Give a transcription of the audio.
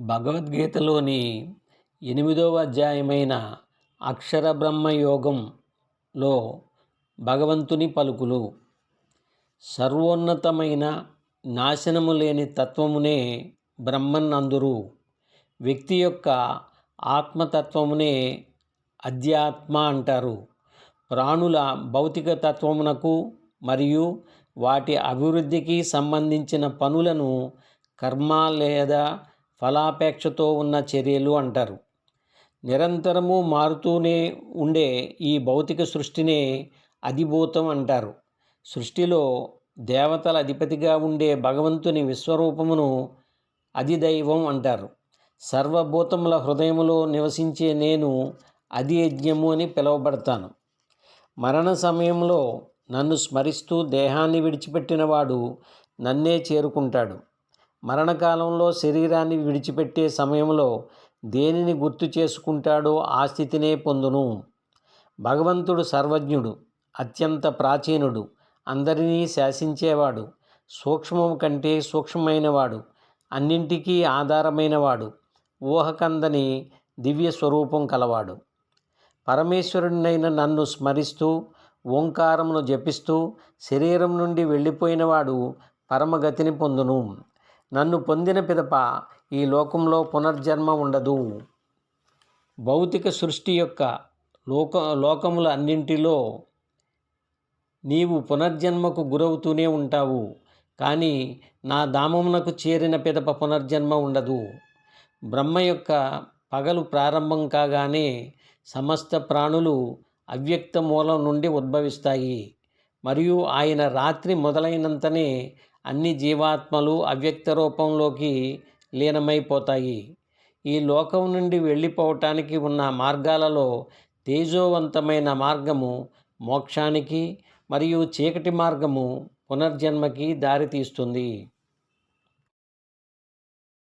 భగవద్గీతలోని ఎనిమిదవ అధ్యాయమైన అక్షర బ్రహ్మ యోగంలో భగవంతుని పలుకులు. సర్వోన్నతమైన నాశనము లేని తత్వమునే బ్రహ్మన్ అందురు వ్యక్తి యొక్క ఆత్మతత్వమునే అధ్యాత్మ అంటారు. ప్రాణుల భౌతిక తత్వమునకు మరియు వాటి అభివృద్ధికి సంబంధించిన పనులను కర్మ లేదా ఫలాపేక్షతో ఉన్న చర్యలు అంటారు. నిరంతరము మారుతూనే ఉండే ఈ భౌతిక సృష్టినే అధిభూతం అంటారు. సృష్టిలో దేవతల అధిపతిగా ఉండే భగవంతుని విశ్వరూపమును అధిదైవం అంటారు. సర్వభూతముల హృదయములో నివసించే నేను అది యజ్ఞము అని పిలువబడతాను. మరణ సమయంలో నన్ను స్మరిస్తూ దేహాన్ని విడిచిపెట్టినవాడు నన్నే చేరుకుంటాడు. మరణకాలంలో శరీరాన్ని విడిచిపెట్టే సమయంలో దేనిని గుర్తు చేసుకుంటాడో ఆ స్థితినే పొందును. భగవంతుడు సర్వజ్ఞుడు అత్యంత ప్రాచీనుడు అందరినీ శాసించేవాడు సూక్ష్మము కంటే సూక్ష్మమైనవాడు అన్నింటికీ ఆధారమైనవాడు ఊహకందని దివ్య స్వరూపం కలవాడు. పరమేశ్వరుడినైన నన్ను స్మరిస్తూ ఓంకారమును జపిస్తూ శరీరం నుండి వెళ్ళిపోయినవాడు పరమగతిని పొందును. నన్ను పొందిన పిదప ఈ లోకంలో పునర్జన్మ ఉండదు. భౌతిక సృష్టి యొక్క లోక లోకముల అన్నింటిలో నీవు పునర్జన్మకు గురవుతూనే ఉంటావు. కానీ నా దామమునకు చేరిన పిదప పునర్జన్మ ఉండదు. బ్రహ్మ యొక్క పగలు ప్రారంభం కాగానే సమస్త ప్రాణులు అవ్యక్త మూలం నుండి ఉద్భవిస్తాయి. మరియు ఆయన రాత్రి మొదలైనంతనే అన్ని జీవాత్మలు అవ్యక్త రూపంలోకి లీనమైపోతాయి. ఈ లోకం నుండి వెళ్ళిపోవటానికి ఉన్న మార్గాలలో తేజోవంతమైన మార్గము మోక్షానికి మరియు చీకటి మార్గము పునర్జన్మకి దారితీస్తుంది.